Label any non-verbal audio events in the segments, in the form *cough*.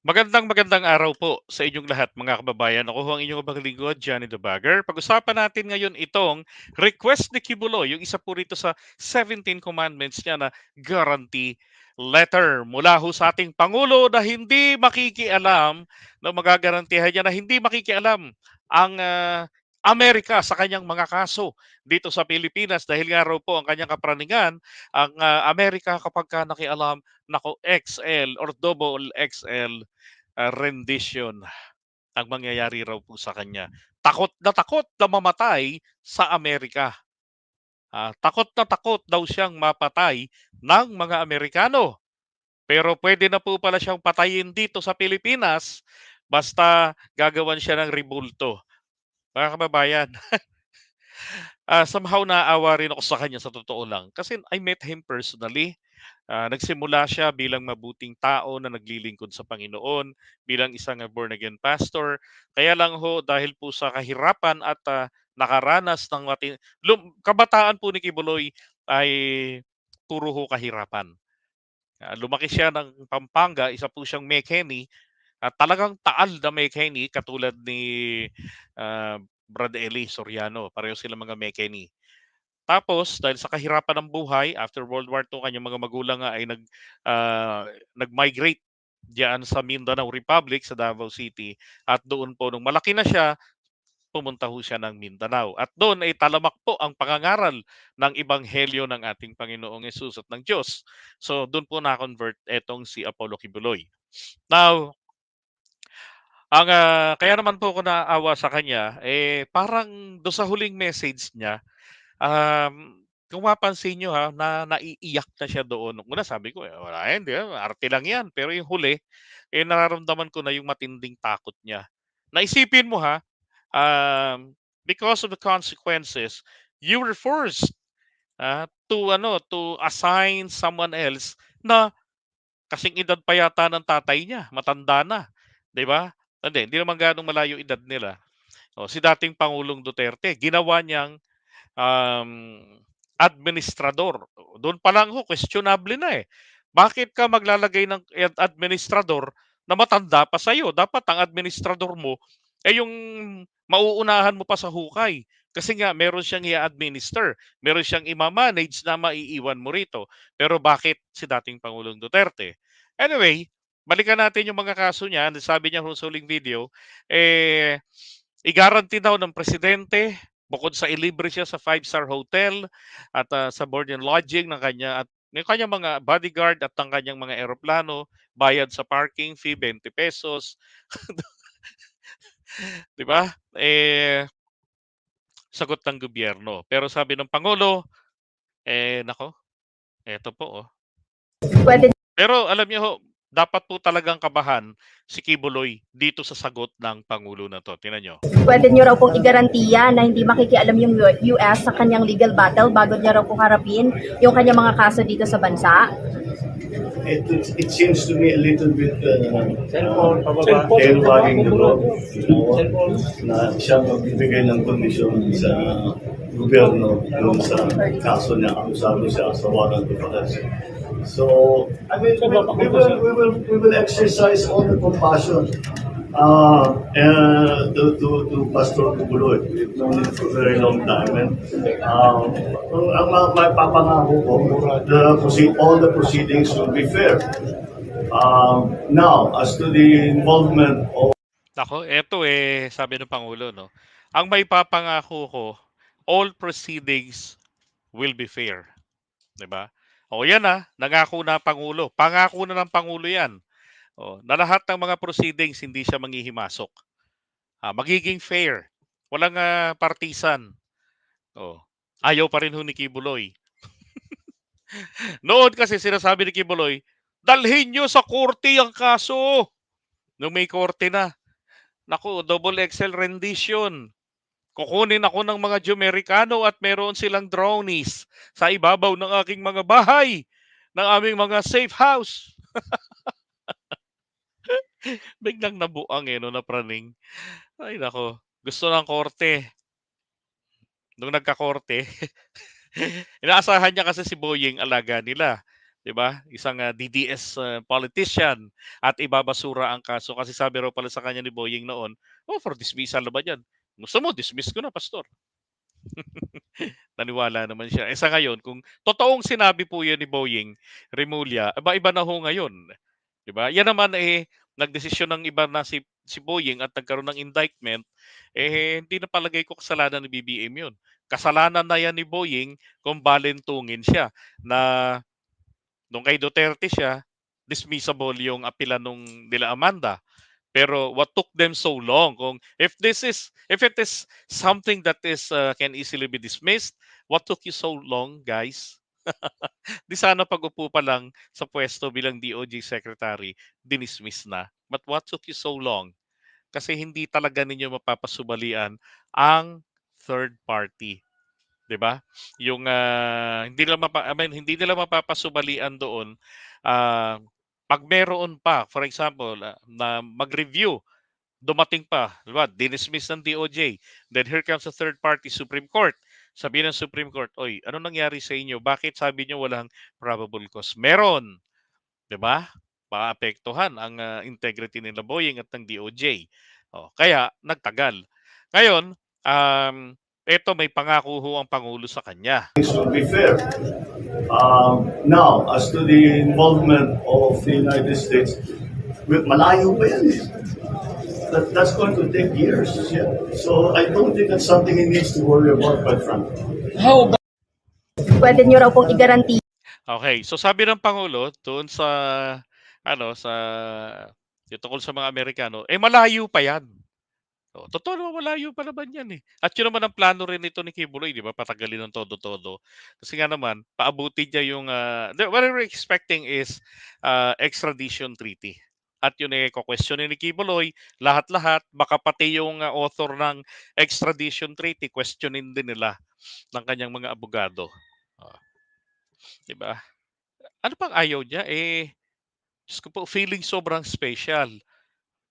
Magandang magandang araw po sa inyong lahat mga kababayan. Ako ho ang inyong abang Johnny the Bagger. Pag-usapan natin ngayon itong request ni Kibuloy, yung isa po rito sa 17 commandments niya na guarantee letter mula ho sa ating Pangulo na hindi makikialam, na magagarantihan niya na hindi makikialam ang ah, Amerika sa kanyang mga kaso dito sa Pilipinas dahil nga raw po ang kanyang kapraningan, ang ah, Amerika kapag ka nakialam, nako XL or double XL ah, rendition ang mangyayari raw po sa kanya. Takot na takot na mamatay sa Amerika. Ah, takot na takot daw siyang mapatay ng mga Amerikano. Pero pwede na po pala siyang patayin dito sa Pilipinas basta gagawan siya ng rebulto. Mga kababayan, *laughs* ah, somehow naawa rin ako sa kanya sa totoo lang. Kasi I met him personally. Ah, nagsimula siya bilang mabuting tao na naglilingkod sa Panginoon, bilang isang ah, born again pastor. Kaya lang ho dahil po sa kahirapan at ah, nakaranas ng mati lum kabataan po ni Kibuloy ay puro ho kahirapan. Ah, lumaki siya ng Pampanga, isa po siyang Mekeni at talagang taal na Mekeni katulad ni ah, Brad Eli Soriano. Pareho silang mga Mekeni. Tapos dahil sa kahirapan ng buhay after World War II kanyang mga magulang ay nag ah, nag-migrate diyan sa Mindanao Republic sa Davao City at doon po nung malaki na siya pumunta ho siya ng Mindanao at doon ay talamak po ang pangangaral ng ebanghelyo ng ating Panginoong Hesus at ng Diyos. So doon po na-convert etong si Apollo Kibuloy. Now, ang ah, kaya naman po ako naawa sa kanya eh parang do sa huling message niya Um, kung mapansin niyo ha, na naiiyak na siya doon. Nung una sabi ko, eh, wala yan, 'di ba, arte lang yan. Pero yung huli, eh, nararamdaman ko na yung matinding takot niya. Na isipin mo ha, um, because of the consequences, you were forced ah, to ano, to assign someone else na kasing edad pa yata ng tatay niya, matanda na, 'di ba? Hindi, hindi naman gaanong malayo edad nila. Oh, si dating Pangulong Duterte, ginawa niyang um, administrador. Doon pa lang ho, questionable na eh. Bakit ka maglalagay ng ad- administrador na matanda pa sa'yo? Dapat ang administrador mo ay yung mauunahan mo pa sa hukay. Kasi nga, meron siyang i-administer. Meron siyang ima-manage na maiiwan mo rito. Pero bakit si dating Pangulong Duterte? Anyway, balikan natin yung mga kaso niya. Sabi niya sa huling video, eh, i-guarantee daw ng presidente bukod sa ilibre siya sa five-star hotel at ah, sa board and lodging ng kanya at ng kanyang mga bodyguard at ng kanyang mga eroplano, bayad sa parking fee 20 pesos, *laughs* 'di ba? Eh sagot ng gobyerno. Pero sabi ng pangulo, eh nako, eto po oh. Pwede Pero alam niyo ho, dapat po talagang kabahan si Kibuloy dito sa sagot ng pangulo na to. Tingnan niyo. pwede nyo raw pong igarantiya na hindi makikialam yung US sa kanyang legal battle bago niya raw pong harapin yung kanyang mga kaso dito sa bansa? It, it, it seems to me a little bit uh, Cellphone, uh, terrifying the know, na siya magbibigay ng kondisyon sa gobyerno sa kaso niya, akusado siya sa warrant of arrest. So, I mean, we, we, will, we, will, we will exercise all the compassion uh, uh, to, to, to Pastor Kubuloy. We've known him for a very long time. And um, ang, ang mga- may papangako ko, the, proceed, all the proceedings will be fair. Um, now, as to the involvement of Nako, eto eh, sabi ng Pangulo, no? Ang may papangako ko, all proceedings will be fair. 'Di ba? O yan ah, nangako na ang Pangulo. Pangako na ng Pangulo yan. O, na lahat ng mga proceedings hindi siya manghihimasok. Ah, magiging fair. Walang ah, partisan. O, ayaw pa rin ho ni Kibuloy. *laughs* Noon kasi sinasabi ni Kibuloy, dalhin nyo sa korte ang kaso. Nung may korte na. Naku, double XL rendition. Kukunin ako ng mga Jumericano at meron silang dronies sa ibabaw ng aking mga bahay, ng aming mga safe house. *laughs* Biglang nabuang eh, no, na praning. Ay nako, gusto ng korte. Nung nagkakorte, *laughs* inaasahan niya kasi si Boying alaga nila. 'di ba? Isang ah, DDS ah, politician at ibabasura ang kaso kasi sabi raw pala sa kanya ni Boying noon, "Oh, for dismissal na ba 'yan? Gusto mo dismiss ko na, pastor." *laughs* Naniwala naman siya. Sa ngayon, kung totoong sinabi po 'yan ni Boying Remulla, aba iba na ho ngayon, 'di ba? Yan naman eh nagdesisyon ng iba na si si Boying at nagkaroon ng indictment, eh hindi na palagay ko kasalanan ni BBM 'yun. Kasalanan na 'yan ni Boying kung balentungin siya na nung kay Duterte siya, dismissible yung apela nung nila Amanda. Pero what took them so long? Kung if this is if it is something that is uh, can easily be dismissed, what took you so long, guys? *laughs* Di sana pag-upo pa lang sa pwesto bilang DOJ secretary, dinismiss na. But what took you so long? Kasi hindi talaga ninyo mapapasubalian ang third party. 'Di ba? Yung ah, hindi nila mapa, I mean, hindi nila mapapasubalian doon ah, pag meron pa, for example, ah, na mag-review, dumating pa, di ba? Dinismiss ng DOJ. Then here comes the third party, Supreme Court. Sabi ng Supreme Court, oy, ano nangyari sa inyo? Bakit sabi niyo walang probable cause? Meron. Di ba? Maapektuhan ang ah, integrity nila Boeing at ng DOJ. Oh, kaya nagtagal. Ngayon, um, eto may pangako ho ang Pangulo sa kanya. Things should be fair. Um, now, as to the involvement of the United States, with malayo pa yan eh. That, that's going to take years. Yeah. So I don't think that's something he needs to worry about, quite frankly. How about Pwede nyo raw pong igarantiya Okay, so sabi ng Pangulo doon sa ano sa yung tungkol sa mga Amerikano, eh malayo pa 'yan. Oh, totoo naman malayo pa naman 'yan eh. At yun naman ang plano rin nito ni Kibuloy, 'di ba? Patagalin ng todo-todo. Kasi nga naman, paabutin niya yung uh, what we're expecting is uh, extradition treaty. At yun eh, questionin ni Kibuloy, lahat-lahat, baka pati yung uh, author ng extradition treaty, questionin din nila ng kanyang mga abogado. Oh. 'Di ba? Ano pang ayaw niya? Eh, Diyos ko po, feeling sobrang special.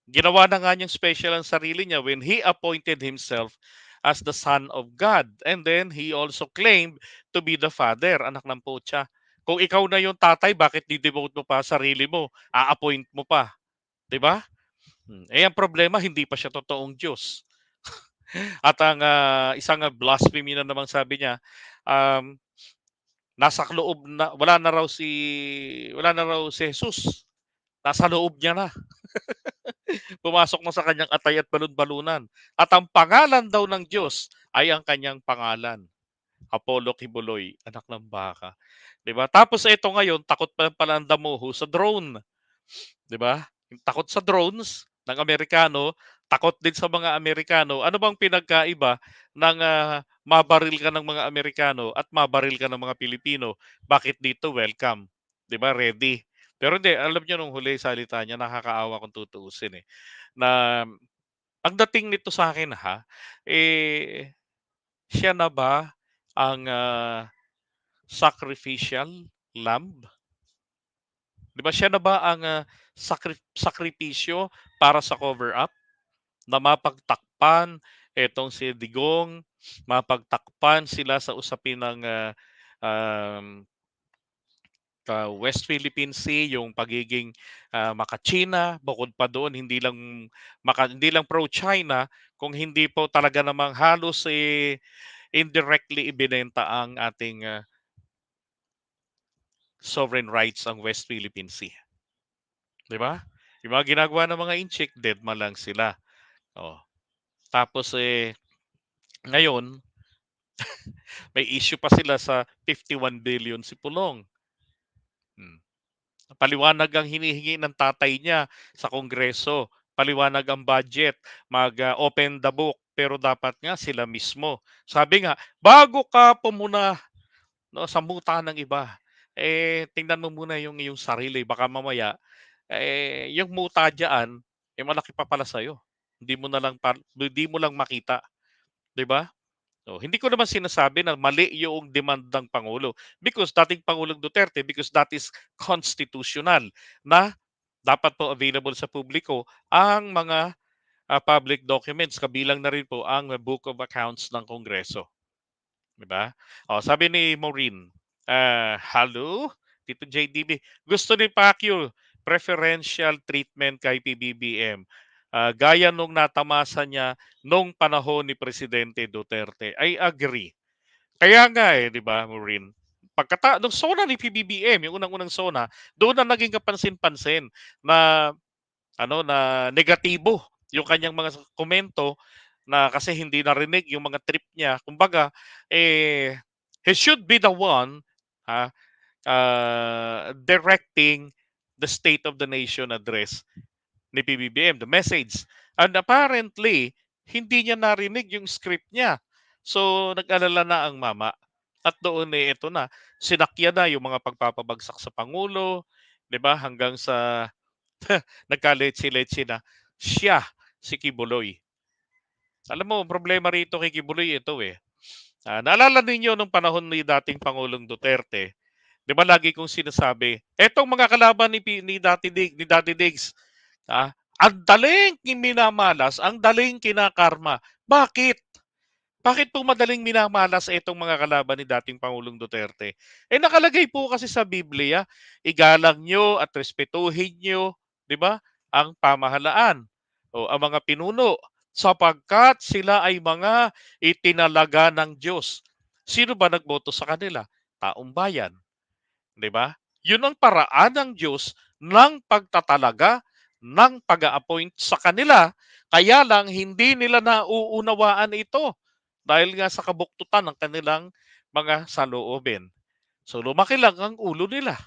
Ginawa na nga niyang special ang sarili niya when he appointed himself as the Son of God. And then, he also claimed to be the Father, anak ng putya. Kung ikaw na yung tatay, bakit di-devote mo pa sarili mo? A-appoint mo pa. 'Di ba? Hmm. Eh, ang problema, hindi pa siya totoong Diyos. *laughs* At ang ah, isang ah, blasphemy na namang sabi niya, um, nasa loob na wala na raw si wala na raw si Jesus. Nasa loob niya na. *laughs* Pumasok na sa kanyang atay at balon-balunan. At ang pangalan daw ng Diyos ay ang kanyang pangalan. Apollo Kibuloy, anak ng baka. 'Di ba? Tapos ito ngayon, takot pa pala ang damuho sa drone. 'Di ba? Takot sa drones ng Amerikano, takot din sa mga Amerikano. Ano bang pinagkaiba ng ah, mabaril ka ng mga Amerikano at mabaril ka ng mga Pilipino? Bakit dito welcome? 'Di ba? Ready. Pero hindi, alam niyo nung huli salita niya, nakakaawa kung tutuusin eh. Na ang dating nito sa akin ha, eh siya na ba ang ah, sacrificial lamb? 'Di ba siya na ba ang ah, sakri- sakripisyo para sa cover up na mapagtakpan etong si Digong, mapagtakpan sila sa usapin ng ah, um, ah, West Philippine Sea, yung pagiging ah, maka-China, bukod pa doon hindi lang maka, hindi lang pro-China, kung hindi po talaga namang halos eh, indirectly ibinenta ang ating ah, sovereign rights ang West Philippine Sea. 'Di ba? Yung mga ginagawa ng mga inchik, dead man lang sila. Oh. Tapos eh ngayon *laughs* may issue pa sila sa 51 billion si Pulong. Paliwanag ang hinihingi ng tatay niya sa Kongreso. Paliwanag ang budget, mag-open the book, pero dapat nga sila mismo. Sabi nga, bago ka pumuna no, sa muta ng iba, eh tingnan mo muna yung iyong sarili. Baka mamaya, eh, yung muta diyan, eh malaki pa pala sa'yo. Hindi mo na lang, hindi mo lang makita. 'Di ba? So, hindi ko naman sinasabi na mali yung demand ng Pangulo because dating Pangulong Duterte because that is constitutional na dapat po available sa publiko ang mga ah, public documents kabilang na rin po ang Book of Accounts ng Kongreso. 'Di ba? Oh, sabi ni Maureen, ah, hello, Tito JDB. Gusto ni Pacquiao preferential treatment kay PBBM. Ah, gaya nung natamasa niya nung panahon ni Presidente Duterte. I agree. Kaya nga eh, di ba, Maureen? Pagkata, nung SONA ni PBBM, yung unang-unang SONA, doon na naging kapansin-pansin na ano na negatibo yung kanyang mga komento na kasi hindi narinig yung mga trip niya. Kumbaga, eh, he should be the one ha, uh, directing the State of the Nation address ni PBBM, the message. And apparently, hindi niya narinig yung script niya. So, nag-alala na ang mama. At doon eh, ito na, sinakya na yung mga pagpapabagsak sa Pangulo, di ba? Hanggang sa *laughs* nagkaletsi-letsi na siya, si Kibuloy. Alam mo, problema rito kay Kibuloy ito eh. Ah, naalala ninyo nung panahon ni dating Pangulong Duterte, di ba lagi kong sinasabi, etong mga kalaban ni, ni, Dati Dig, ni Daddy Diggs, ah, ang daling minamalas, ang daling kinakarma. Bakit? Bakit po madaling minamalas itong mga kalaban ni dating Pangulong Duterte? Eh nakalagay po kasi sa Biblia, igalang nyo at respetuhin nyo, di ba, ang pamahalaan o ang mga pinuno sapagkat sila ay mga itinalaga ng Diyos. Sino ba nagboto sa kanila? Taong bayan. Di ba? Yun ang paraan ng Diyos ng pagtatalaga, ng pag-appoint sa kanila. Kaya lang hindi nila nauunawaan ito dahil nga sa kabuktutan ng kanilang mga saloobin. So lumaki lang ang ulo nila.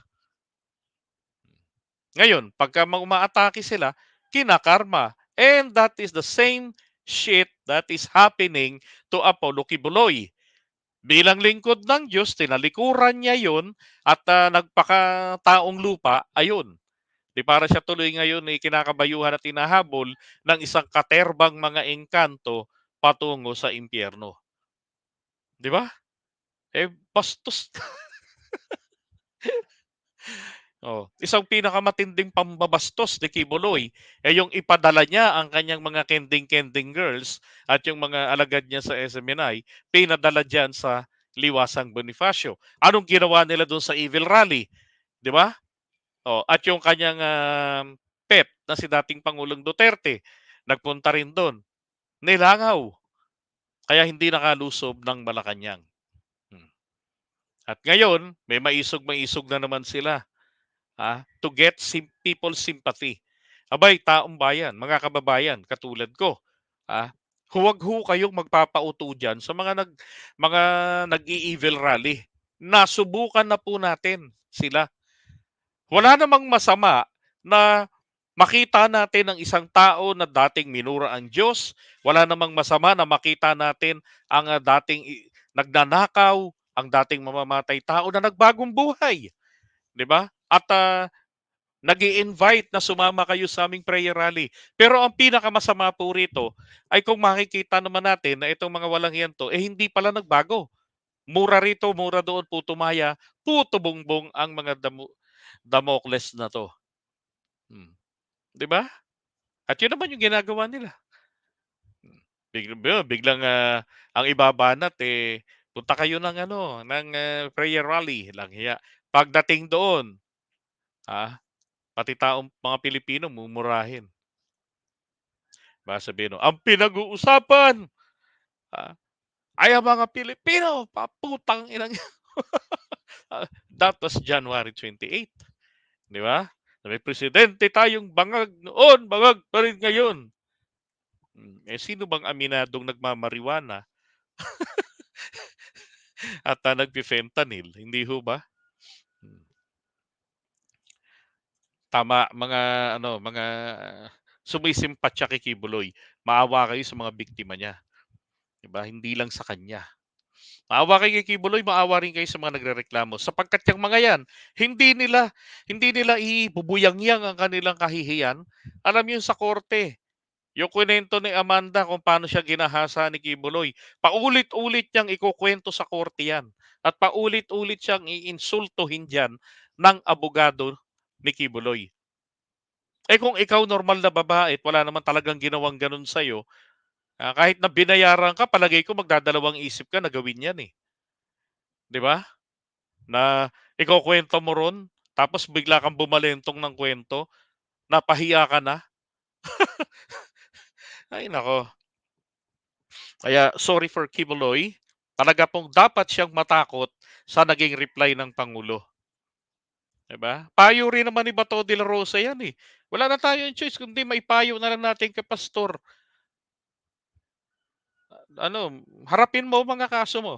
Ngayon, pagka umaatake sila, kinakarma. And that is the same shit that is happening to Apollo Kibuloy. Bilang lingkod ng Diyos, tinalikuran niya yon at uh, nagpakataong lupa, ayun. Di para siya tuloy ngayon ay kinakabayuhan at tinahabol ng isang katerbang mga engkanto patungo sa impyerno. Di ba? Eh, bastos. *laughs* oh, isang pinakamatinding pambabastos ni Kibuloy eh yung ipadala niya ang kanyang mga kending-kending girls at yung mga alagad niya sa SMNI, pinadala diyan sa Liwasang Bonifacio. Anong ginawa nila doon sa Evil Rally? Di ba? Oh, at yung kanyang uh, pet na si dating Pangulong Duterte, nagpunta rin doon. Nilangaw. Kaya hindi nakalusob ng Malacanang. Hmm. At ngayon, may maisog-maisog na naman sila ha, to get sim- people's sympathy. Abay, taong bayan, mga kababayan, katulad ko, ha, huwag ho kayong magpapauto dyan sa mga nag mga nag-i-evil rally. Nasubukan na po natin sila. Wala namang masama na makita natin ang isang tao na dating minura ang Diyos. Wala namang masama na makita natin ang uh, dating nagnanakaw, ang dating mamamatay tao na nagbagong buhay. 'Di ba? At uh, nag invite na sumama kayo sa aming prayer rally. Pero ang pinakamasama po rito ay kung makikita naman natin na itong mga walang yan to, eh hindi pala nagbago. Mura rito, mura doon, puto maya, puto bongbong ang mga damo, Damocles na to. Hmm. 'Di ba? At 'yun naman yung ginagawa nila. Hmm. Biglang biglang uh, ang ibabanat eh punta kayo ng ano, ng uh, prayer rally lang hiya. Pagdating doon, ah, pati taong mga Pilipino mumurahin. Ba sabihin, ang pinag-uusapan ah, ay ang mga Pilipino, paputang inang *laughs* That was January 28. Di ba? May presidente tayong bangag noon, bangag pa rin ngayon. Hmm, eh, sino bang aminadong nagmamariwana? *laughs* At uh, nagpi-fentanyl, hindi ho ba? Hmm. Tama mga ano, mga sumisimpatya kay Kibuloy. Maawa kayo sa mga biktima niya. 'Di ba? Hindi lang sa kanya. Maawa kay Kibuloy, maawa rin kayo sa mga nagrereklamo sapagkat yung mga yan, hindi nila hindi nila ibubuyang-yang ang kanilang kahihiyan. Alam niyo sa korte, yung kwento ni Amanda kung paano siya ginahasa ni Kibuloy, paulit-ulit niyang ikukwento sa korte yan. At paulit-ulit siyang iinsultuhin diyan ng abogado ni Kibuloy. Eh kung ikaw normal na babae at wala naman talagang ginawang ganun sa'yo, Ah, kahit na binayaran ka, palagay ko magdadalawang isip ka na gawin 'yan eh. 'Di ba? na ikukuwento mo ron, tapos bigla kang bumalentong ng kwento, napahiya ka na. *laughs* Ay nako. Kaya sorry for Kibuloy, talaga pong dapat siyang matakot sa naging reply ng Pangulo. 'Di ba? Payo rin naman ni Bato de la Rosa 'yan eh. Wala na tayong choice kundi maipayo na lang natin kay pastor. Ano, harapin mo mga kaso mo.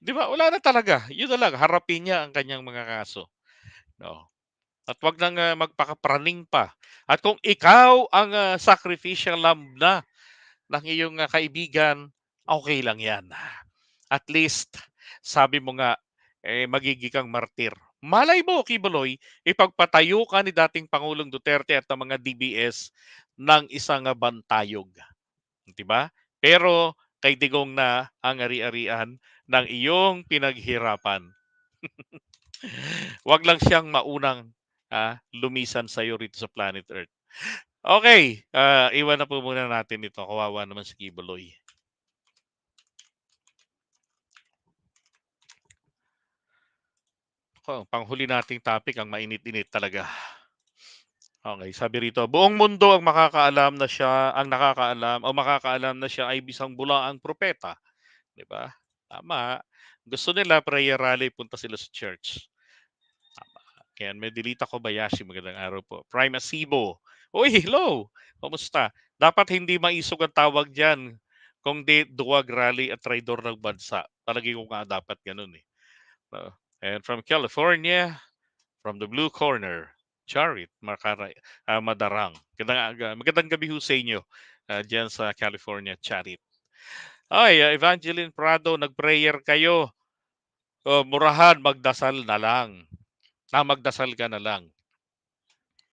'Di ba? Wala na talaga. Yun na lang, harapin niya ang kanyang mga kaso. No. At wag nang ah, magpakapraning pa. At kung ikaw ang ah, sacrificial lamb na ng iyong ah, kaibigan, okay lang 'yan. At least sabi mo nga eh magiging martir. Malay mo, Kibuloy, ipagpatayo ka ni dating Pangulong Duterte at ng mga DBS ng isang bantayog. 'Di ba? Pero kay Digong na ang ari-arian ng iyong pinaghirapan. *laughs* Wag lang siyang maunang ah, lumisan sa iyo rito sa planet Earth. Okay, ah, iwan na po muna natin ito. Kawawa naman si Kibuloy. Ako, panghuli nating topic ang mainit-init talaga. Okay, sabi rito, buong mundo ang makakaalam na siya, ang nakakaalam o makakaalam na siya ay bisang bulaang propeta. 'Di ba? Tama. Gusto nila prayer rally, punta sila sa church. Tama. Kaya may Delita Kobayashi, magandang araw po. Prime Asibo. Uy, hello! Kamusta? Dapat hindi maisog ang tawag dyan. Kung di duwag rally at traidor ng bansa. Palagi ko nga dapat ganun eh. Uh, and from California, from the blue corner, Charit Makara, ah, Madarang. Magandang, aga- magandang gabi ho sa inyo ah, dyan sa California, Charit. Ay, ah, Evangeline Prado, nag-prayer kayo. Oh, murahan, magdasal na lang. Na magdasal ka na lang.